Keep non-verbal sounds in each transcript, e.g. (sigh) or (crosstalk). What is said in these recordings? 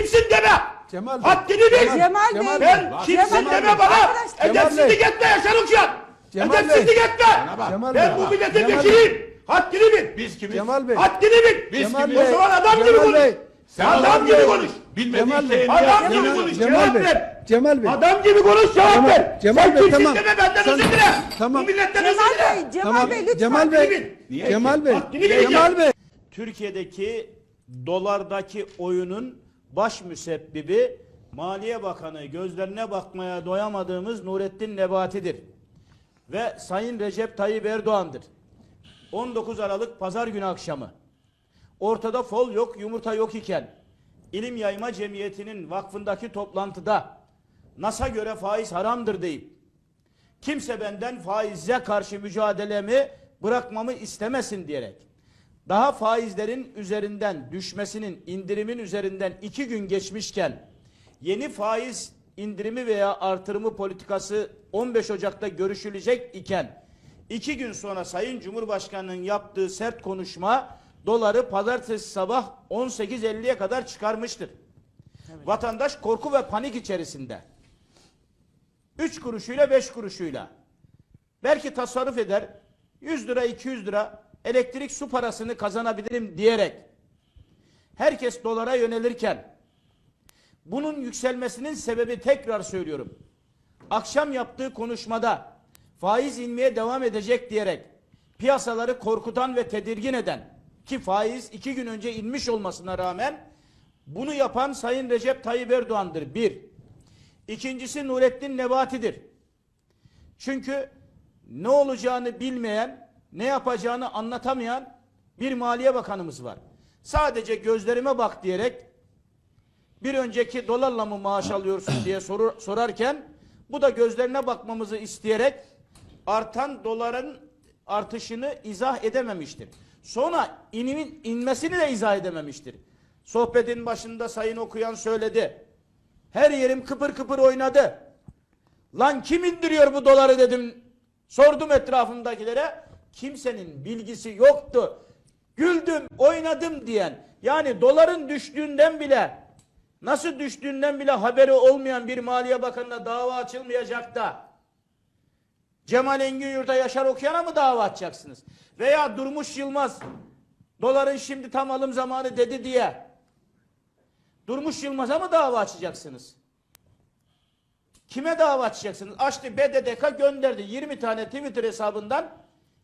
kimsin deme. Cemal Bey. Haddini bil. Cemal Bey. Ben Bak, kimsin Cemal deme Bey. bana. Arkadaşlar. Edepsizlik etme Yaşar Uçan. Cemal Edepsizlik Bey. etme. bak. Cemal Ben Bey. bu milletin Cemal vekiliyim. Haddini bil. Biz kimiz? Cemal Bey. Haddini bil. Biz Cemal kimiz? O Bey. zaman adam gibi Cemal konuş. Bey. Sen Adam gibi konuş. Bilmediğin Cemal Bey. şeyi niye Adam gibi yapıyorsun? konuş. Cemal Cevap Bey. ver. Cemal Bey. Adam gibi konuş cevap Cemal- ver. Cemal Sen Bey, kimsin tamam. deme benden Sen- özür dile. tamam. Bu milletten özür Cemal dile. Bey, Cemal Tamam. Bey lütfen. Cemal Bey. Niye? Cemal Bey. Haddini bil. Cemal Bey. Türkiye'deki dolardaki oyunun baş müsebbibi Maliye Bakanı gözlerine bakmaya doyamadığımız Nurettin Nebati'dir. Ve Sayın Recep Tayyip Erdoğan'dır. 19 Aralık Pazar günü akşamı ortada fol yok yumurta yok iken İlim Yayma Cemiyeti'nin vakfındaki toplantıda NAS'a göre faiz haramdır deyip kimse benden faize karşı mücadelemi bırakmamı istemesin diyerek daha faizlerin üzerinden düşmesinin indirimin üzerinden iki gün geçmişken yeni faiz indirimi veya artırımı politikası 15 Ocak'ta görüşülecek iken iki gün sonra Sayın Cumhurbaşkanı'nın yaptığı sert konuşma doları pazartesi sabah 18.50'ye kadar çıkarmıştır. Vatandaş korku ve panik içerisinde. 3 kuruşuyla 5 kuruşuyla. Belki tasarruf eder. 100 lira 200 lira elektrik su parasını kazanabilirim diyerek herkes dolara yönelirken bunun yükselmesinin sebebi tekrar söylüyorum. Akşam yaptığı konuşmada faiz inmeye devam edecek diyerek piyasaları korkutan ve tedirgin eden ki faiz iki gün önce inmiş olmasına rağmen bunu yapan Sayın Recep Tayyip Erdoğan'dır. Bir. İkincisi Nurettin Nebati'dir. Çünkü ne olacağını bilmeyen, ne yapacağını anlatamayan bir Maliye Bakanımız var. Sadece gözlerime bak diyerek bir önceki dolarla mı maaş (clears throat) alıyorsun diye soru, sorarken bu da gözlerine bakmamızı isteyerek artan doların artışını izah edememiştir. Sonra inimin inmesini de izah edememiştir. Sohbetin başında sayın okuyan söyledi. Her yerim kıpır kıpır oynadı. Lan kim indiriyor bu doları dedim. Sordum etrafımdakilere. Kimsenin bilgisi yoktu. Güldüm, oynadım diyen. Yani doların düştüğünden bile nasıl düştüğünden bile haberi olmayan bir Maliye Bakanı'na dava açılmayacak da Cemal Engin Yurt'a Yaşar Okuyan'a mı dava açacaksınız? Veya Durmuş Yılmaz doların şimdi tam alım zamanı dedi diye Durmuş Yılmaz'a mı dava açacaksınız? Kime dava açacaksınız? Açtı BDDK gönderdi. 20 tane Twitter hesabından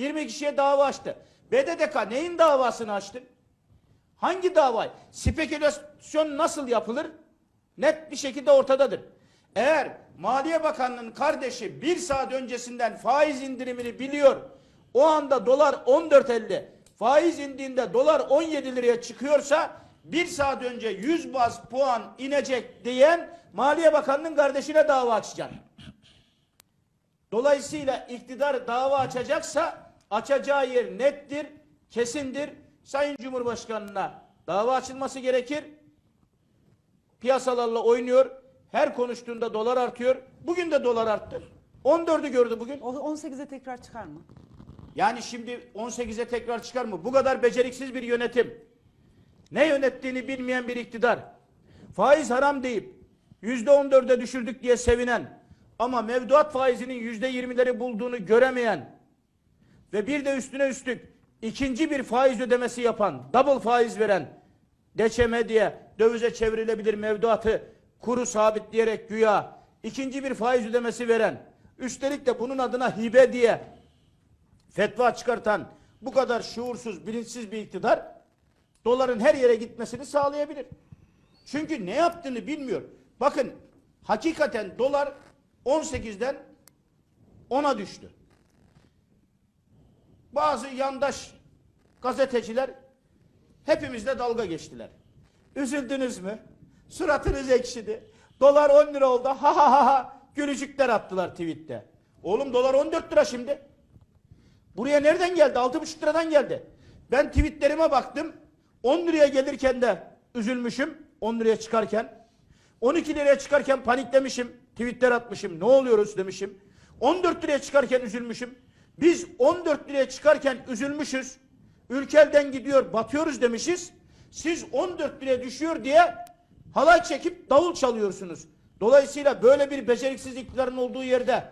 20 kişiye dava açtı. BDDK neyin davasını açtı? Hangi davayı? Spekülasyon nasıl yapılır? Net bir şekilde ortadadır. Eğer Maliye Bakanlığı'nın kardeşi bir saat öncesinden faiz indirimini biliyor, o anda dolar 14.50, faiz indiğinde dolar 17 liraya çıkıyorsa bir saat önce 100 baz puan inecek diyen Maliye Bakanlığı'nın kardeşine dava açacak. Dolayısıyla iktidar dava açacaksa açacağı yer nettir, kesindir. Sayın Cumhurbaşkanı'na dava açılması gerekir. Piyasalarla oynuyor. Her konuştuğunda dolar artıyor. Bugün de dolar arttı. 14'ü gördü bugün. O 18'e tekrar çıkar mı? Yani şimdi 18'e tekrar çıkar mı? Bu kadar beceriksiz bir yönetim. Ne yönettiğini bilmeyen bir iktidar. Faiz haram deyip %14'e düşürdük diye sevinen ama mevduat faizinin %20'leri bulduğunu göremeyen ve bir de üstüne üstlük ikinci bir faiz ödemesi yapan, double faiz veren deçeme diye dövize çevrilebilir mevduatı kuru sabitleyerek güya ikinci bir faiz ödemesi veren, üstelik de bunun adına hibe diye fetva çıkartan bu kadar şuursuz, bilinçsiz bir iktidar doların her yere gitmesini sağlayabilir. Çünkü ne yaptığını bilmiyor. Bakın hakikaten dolar 18'den 10'a düştü. Bazı yandaş gazeteciler hepimizle dalga geçtiler. Üzüldünüz mü? Suratınız ekşidi. Dolar 10 lira oldu. Ha ha ha ha. Gülücükler attılar tweette. Oğlum dolar 14 lira şimdi. Buraya nereden geldi? 6,5 liradan geldi. Ben tweetlerime baktım. 10 liraya gelirken de üzülmüşüm. 10 liraya çıkarken. 12 liraya çıkarken paniklemişim. Tweetler atmışım. Ne oluyoruz demişim. 14 liraya çıkarken üzülmüşüm. Biz 14 liraya çıkarken üzülmüşüz. Ülkelden gidiyor batıyoruz demişiz. Siz 14 liraya düşüyor diye Halay çekip davul çalıyorsunuz. Dolayısıyla böyle bir beceriksiz iktidarın olduğu yerde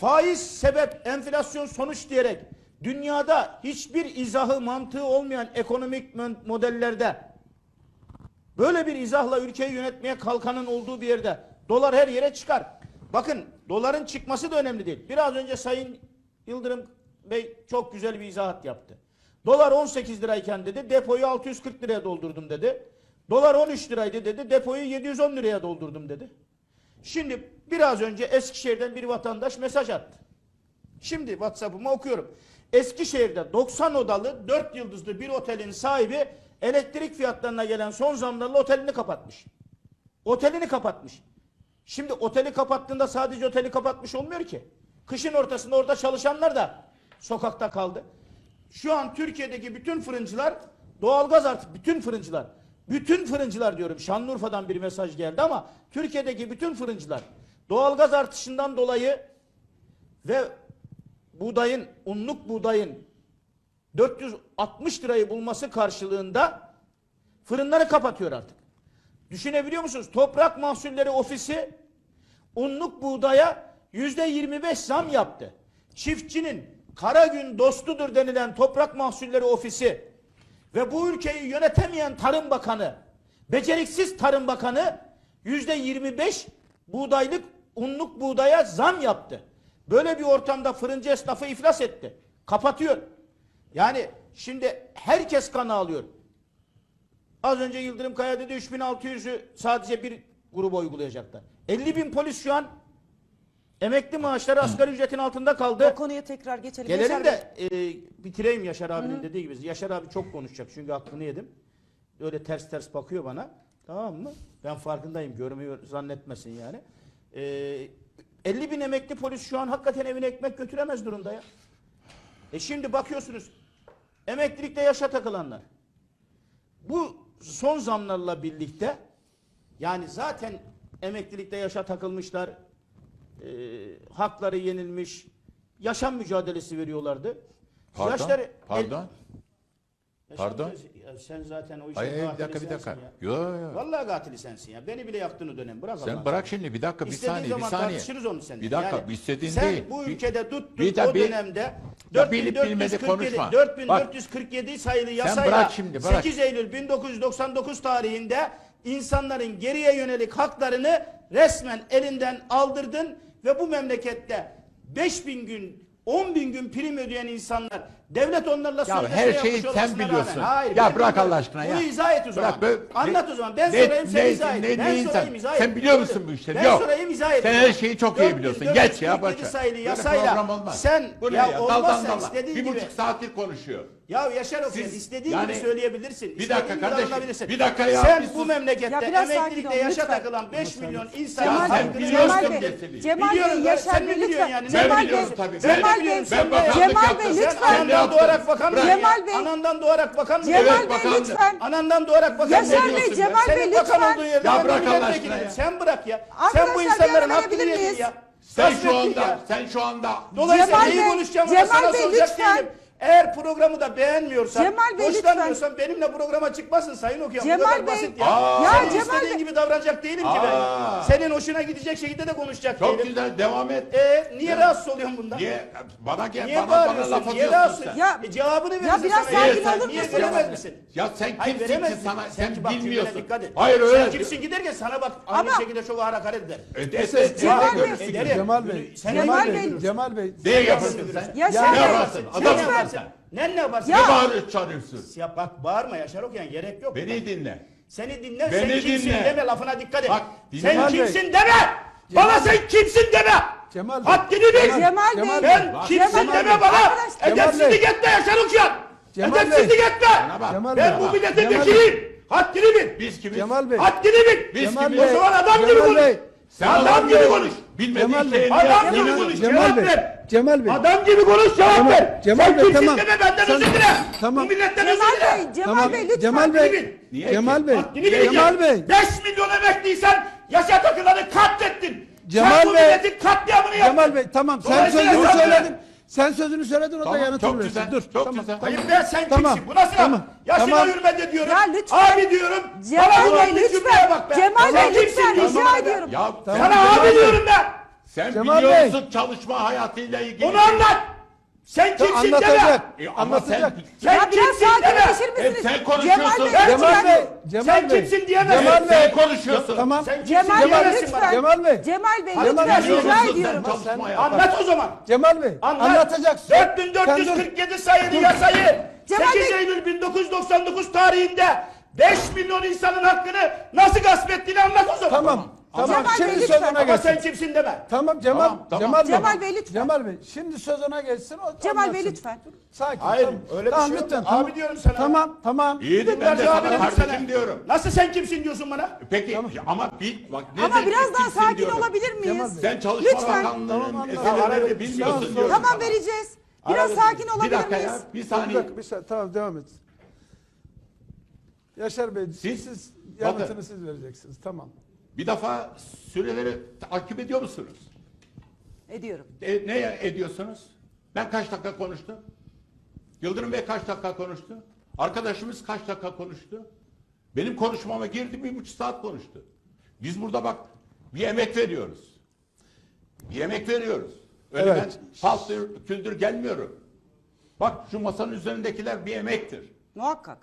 faiz sebep, enflasyon sonuç diyerek dünyada hiçbir izahı mantığı olmayan ekonomik modellerde böyle bir izahla ülkeyi yönetmeye kalkanın olduğu bir yerde dolar her yere çıkar. Bakın doların çıkması da önemli değil. Biraz önce Sayın Yıldırım Bey çok güzel bir izahat yaptı. Dolar 18 lirayken dedi depoyu 640 liraya doldurdum dedi. Dolar 13 liraydı dedi depoyu 710 liraya doldurdum dedi. Şimdi biraz önce Eskişehir'den bir vatandaş mesaj attı. Şimdi WhatsApp'ımı okuyorum. Eskişehir'de 90 odalı 4 yıldızlı bir otelin sahibi elektrik fiyatlarına gelen son zamlarla otelini kapatmış. Otelini kapatmış. Şimdi oteli kapattığında sadece oteli kapatmış olmuyor ki. Kışın ortasında orada çalışanlar da sokakta kaldı. Şu an Türkiye'deki bütün fırıncılar doğalgaz artık bütün fırıncılar bütün fırıncılar diyorum Şanlıurfa'dan bir mesaj geldi ama Türkiye'deki bütün fırıncılar doğalgaz artışından dolayı ve buğdayın, unluk buğdayın 460 lirayı bulması karşılığında fırınları kapatıyor artık. Düşünebiliyor musunuz? Toprak Mahsulleri Ofisi unluk buğdaya yüzde 25 zam yaptı. Çiftçinin kara gün dostudur denilen Toprak Mahsulleri Ofisi ve bu ülkeyi yönetemeyen Tarım Bakanı, beceriksiz Tarım Bakanı yüzde 25 buğdaylık unluk buğdaya zam yaptı. Böyle bir ortamda fırıncı esnafı iflas etti. Kapatıyor. Yani şimdi herkes kan ağlıyor. Az önce Yıldırım Kaya dedi 3600'ü sadece bir gruba uygulayacaklar. 50 bin polis şu an emekli maaşları asgari ücretin altında kaldı. O konuya tekrar geçelim. Gelelim Yaşar de e, bitireyim Yaşar abinin dediği gibi. Yaşar abi çok konuşacak çünkü aklını yedim. Öyle ters ters bakıyor bana. Tamam mı? Ben farkındayım. Görmüyor zannetmesin yani. E, 50 bin emekli polis şu an hakikaten evine ekmek götüremez durumda ya. E şimdi bakıyorsunuz emeklilikte yaşa takılanlar. Bu son zamlarla birlikte yani zaten emeklilikte yaşa takılmışlar, hakları yenilmiş, yaşam mücadelesi veriyorlardı. Pardon, Yaşları- pardon. Yaşam Pardon. ya sen zaten o işin Hayır, hayır, bir katili dakika, bir dakika. ya. Yo, yo. Vallahi katili sensin ya. Beni bile yaktın o dönem. Bırak Sen Allah bırak şimdi bir dakika bir İstediğin saniye bir zaman saniye. tartışırız onu seninle. Bir dakika Yani istediğin sen değil. bu ülkede tuttun bir o bir- dönemde Ya bilip bilmedi 4447 konuşma. 4447 sayılı yasayla bırak şimdi, bırak. 8 Eylül 1999 tarihinde insanların geriye yönelik haklarını resmen elinden aldırdın ve bu memlekette 5000 gün 10 bin gün prim ödeyen insanlar devlet onlarla Ya her yapmış şeyi sen biliyorsun. Rağmen, hayır, Ya bırak. Allah aşkına ya. Bunu izah et o zaman. Bırak böyle- Anlat o zaman. Ben Ne- sorayım sen ne- izah et. ne- ben ne sorayım izah et. Sen biliyor musun bu işleri? Ben Yok. sorayım izah et. Sen her şeyi çok iyi biliyorsun. Geç ya, ver. sayılı Böyle yasayla program olmaz. sen ya, Daldan dala. istediğin Bir gibi. buçuk saattir konuşuyor. Ya Yaşar Okuyan istediğin yani- gibi söyleyebilirsin. Bir dakika kardeşim, bir dakika ya, Sen bir bu memlekette Ya emeklilikte yaşa lütfen. takılan 5 milyon insan Cemal sen Bey, biliyorsun Cemal Bey. Cemal Bey, Yaşar sen Bey biliyorsun lütfen. yani. Cemal Ben biliyorum Bey, tabii. Cemal Bey, sen Cemal. Bey Sen lütfen. Anandan doğarak bakan mısın? Cemal? Bey. Anandan doğarak bakan mısın? Cemal Evet, Bey lütfen. Anandan doğarak bakan Yaşar ne Bey, Cemal? Bey, Senin bakan lütfen. olduğun yerde Ya ben bırak Allah aşkına ya. Sen bırak ya. sen Arkadaşlar, bu bir insanların ara hakkını verebilir yedin miyiz? ya. Sen şu anda ya. sen şu anda Dolayısıyla Cemal neyi Bey, konuşacağım Cemal sana Bey, soracak lütfen. değilim. Eğer programı da beğenmiyorsan, Cemal Bey, hoşlanmıyorsan benimle programa çıkmasın Sayın Okuyan. Bu Cemal kadar Bey. basit ya. Aa. Ya Senin Cemal istediğin Bey. gibi davranacak değilim ki Aa. ben. Senin hoşuna gidecek şekilde de konuşacak çok değilim. güzel devam et. E, niye rahatsız oluyorsun bundan? Niye bana gel Niye bana bana bağırıyorsun? laf Niye atıyorsun rahatsız? sen? Ya- e, cevabını verirsin biraz sana. sakin Niye- olur Niye musunuz? veremez misin? Ya sen Hayır kimsin ki sana sen ki bak cümlene bilmiyorsun. dikkat et. Hayır Sen öyle. kimsin giderken sana bak aynı Ama- şekilde çok hakaret eder. Et, et, et, Cemal et, Bey. et, et, Ederim. Cemal Bey, Sen Cemal Bey. Cemal Bey. Ne yaparsın sen? Ne yaparsın? Sen Adam ne yaparsın? Sen? Ne ne yaparsın? Ne Ya- bağırıyorsun çağırıyorsun? Ya bak bağırma Yaşar Okuyan gerek yok. Beni dinle. Seni dinle Beni sen kimsin dinle. deme lafına dikkat et. Bak, sen Cemal Bey. kimsin deme. Bana sen kimsin deme. Cemal Bey. Haddini bil. Cemal Bey. Cemal Ben Bey. kimsin Cemal deme Bey. bana. Edepsizlik Bey. etme Yaşar Okuyan. Cemal Bey. Edepsizlik etme. Bak. Cemal Ben Bey. bu milletin Bey. vekiliyim. Haddini bil. Biz kimiz? Cemal Bey. Haddini bil. Biz Cemal kimiz? O Bey. zaman adam gibi konuş. Bey. Sen Adam gibi konuş. Bilmediğin Cemal Bey. şeyi niye Adam gibi konuş. Cemal Bey. Cemal Bey. Adam gibi konuş cevap Cemal- ver. Cemal Sen Bey, kimsin tamam. deme benden Sen- özür dile. tamam. Bu milletten Cemal özür dile. Bey, Cemal Tamam. Bey lütfen. Cemal Bey. Niye Cemal ki? Bey. Haddini bil. Cemal Bey. 5 milyon emekliysen yaşa takılanı katlettin. Cemal sen bu Bey. milletin katliamını yaptın. Cemal Bey tamam sen Dolayısıyla sözünü sen- söyledin. Sen sözünü söyledin o da Tamam, yanıtını çok versin. güzel, Dur. çok tamam, güzel. Tamam. Hayır be sen Tamam, kimsin? Bu nasıl tamam, laf? Yaşına tamam. hürmet ediyorum. Ya lütfen. Abi diyorum. Cemal Bana Bey bu cümleye lütfen. bak be. Cemal Sen Bey kimsin lütfen diyorsun rica bana be? ediyorum. Ya Tamam. Sana abi diyorum ben. Sen Cemal biliyorsun çalışma hayatıyla ilgili. Onu anlat. Sen kimsin deme. anlatacak. E, ama sen, Anlatacak. Sen Ya biraz kimsin deme. sakinleşir misiniz? Hep sen konuşuyorsun. Cemal Bey, Ben Cemal. Bey. Cemal Sen Bey. kimsin diyemezsin. Cemal Bey. sen konuşuyorsun. Tamam. Sen kimsin Cemal Bey diyemezsin lütfen. bana. Cemal Bey. Cemal Bey Cemal lütfen Bey, rica sen ediyorum. çalışma Sen- hayatı. Anlat o zaman. Cemal Bey. Anlat. Anlatacaksın. Sen dur. 4447 sayılı yasayı Cemal 8 Bey- Eylül 1999 tarihinde 5 milyon insanın hakkını nasıl gasp ettiğini anlat o zaman. Tamam. Tamam. Cemal Bey, Şimdi lütfen. söz ona Ama sen kimsin deme. Tamam Cemal. Tamam, tamam. Cemal, Bey. Cemal Bey, lütfen. Cemal Bey. Şimdi söz ona geçsin. O Cemal Bey, anlatsın. lütfen. Sakin. Hayır, tamam. öyle bir tamam, şey yok. lütfen, Abi tamam. diyorum sana. Tamam tamam. İyi de ben de sana abi dedim kardeşim diyorum. Nasıl sen kimsin diyorsun bana? Peki ama bir bak ne Ama demek biraz daha kimsin sakin diyorum. olabilir miyiz? Bey. Sen Çalışma Lütfen. Tamam, Bakanlığı'nın eserlerini bilmiyorsun Tamam, diyorum. Tamam vereceğiz. Biraz Aradım. sakin Bir olabilir dakika miyiz? ya bir Bir saniye. dakika bir saniye. Tamam devam et. Yaşar Bey siz, Siz- yanıtını bakın. siz vereceksiniz. Tamam. Bir defa süreleri takip ediyor musunuz? Ediyorum. E, ne ediyorsunuz? Ben kaç dakika konuştum? Yıldırım Bey kaç dakika konuştu? Arkadaşımız kaç dakika konuştu? Benim konuşmama girdi bir buçuk saat konuştu. Biz burada bak bir emek veriyoruz. Bir emek veriyoruz. Öyle Evet. ben paltır küldür gelmiyorum. Bak şu masanın üzerindekiler bir emektir. Muhakkak.